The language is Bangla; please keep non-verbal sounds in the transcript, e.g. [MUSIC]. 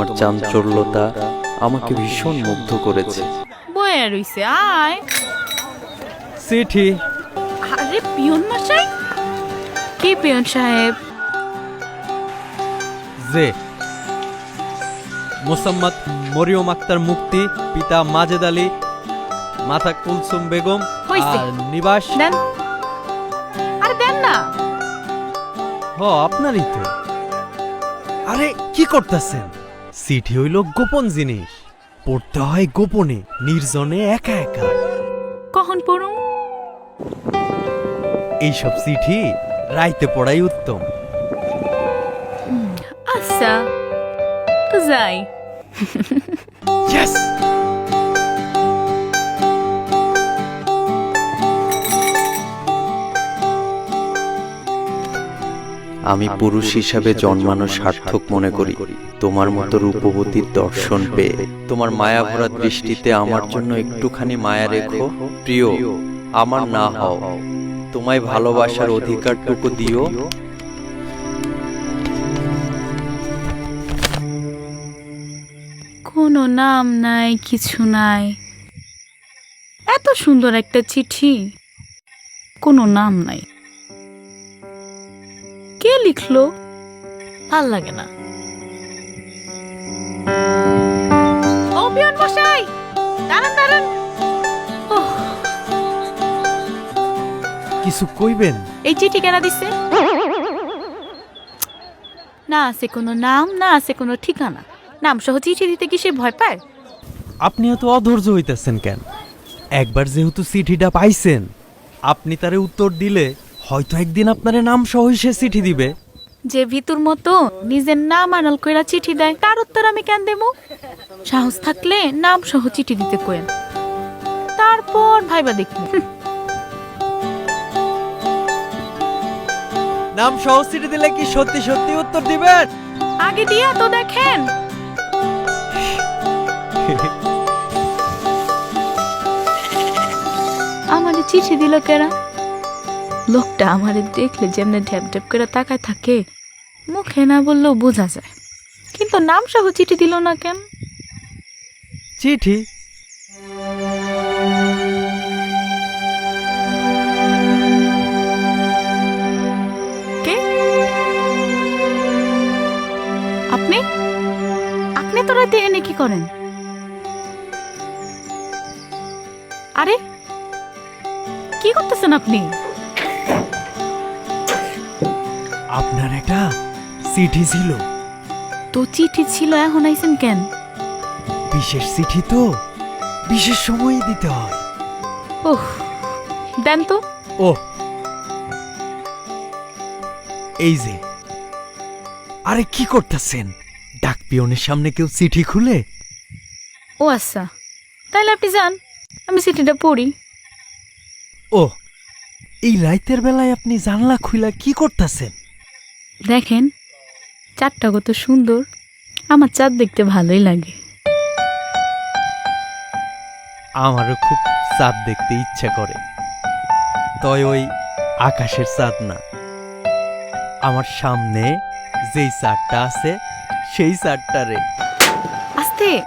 তোমার চাঞ্চল্যতা আমাকে ভীষণ মুগ্ধ করেছে। বয়ে রইছে আয়। চিঠি আরে পিয়ন মশাই? কি পিয়ন সাহেব? যে মোসাম্মদ মরিয়ম আক্তার মুক্তি পিতা মাজেদ আলী মাতা কুলসুম বেগম হইছে। আর নিবাস। দেন। আরে দেন না। হ আপনারই তো। আরে কি করতেছেন? চিঠি হইল গোপন জিনিস। পড়তে হয় গোপনে নির্জনে একা একা। কখন পড়ুম এইসব চিঠি রাইতে পড়াই উত্তম। আচ্ছা তো যাই। ইয়েস আমি পুরুষ হিসাবে জন্মানো সার্থক মনে করি। তোমার মতো রূপবতীর দর্শন পেয়ে তোমার মায়া ভরা দৃষ্টিতে আমার জন্য একটুখানি মায়া রেখো। প্রিয় আমার না হও। তোমায় ভালোবাসার অধিকারটুকু দিও। কোনো নাম নাই কিছু নাই। এত সুন্দর একটা চিঠি। কোনো নাম নাই। লিখলো? ভালো লাগে না। ও পিয়ন মশাই! দাঁড়ান দাঁড়ান। কিছু কইবেন? এই চিঠি কেনা দিছে। না আছে কোনো নাম না আছে কোনো ঠিকানা। নাম সহ চিঠি দিতে কি সে ভয় পায়? আপনি এত অধৈর্য হইতেছেন কেন? একবার যেহেতু চিঠিটা পাইছেন আপনি তারে উত্তর দিলে হয়তো একদিন আপনারে নাম সহ সে চিঠি দিবে। যে ভিতুর মতো নিজের নাম আনাল কইরা চিঠি দেয় তার উত্তর আমি কেন দেব? সাহস থাকলে নাম সহ চিঠি দিতে কোয়েন তারপর ভাইবা দেখি। নাম সহ চিঠি দিলে কি সত্যি সত্যি উত্তর দিবেন? আগে দিয়া তো দেখেন। [LAUGHS] আমারে চিঠি দিল কেরা? লোকটা আমার দেখলে যেমনে ঢ্যাপ ঢ্যাপ করে তাকায় থাকে মুখে না বললেও বোঝা যায়। কিন্তু নাম সহ চিঠি দিল না কেন? চিঠি? কে? আপনি? আপনি তো রাতে এনে কি করেন? আরে কি করতেছেন আপনি? আপনার একটা চিঠি ছিল। তো চিঠি ছিল এখন আইছেন কেন? বিশেষ চিঠি তো বিশেষ সময়ই দিতে হয়। ওহ দেন তো। ও। এই যে আরে কি করতেছেন? ডাক পিয়নের সামনে কেউ চিঠি খুলে? ও আচ্ছা তাহলে আপনি যান আমি চিঠিটা পড়ি। ও এই রাইতের বেলায় আপনি জানলা খুইলা কি করতেছেন? দেখেন চাঁদটা কত সুন্দর। আমার চাঁদ দেখতে ভালোই লাগে। আমারও খুব চাঁদ দেখতে ইচ্ছে করে। তয় ওই আকাশের চাঁদ না। আমার সামনে যেই চাঁদটা আছে সেই চাঁদটা রে। আস্তে।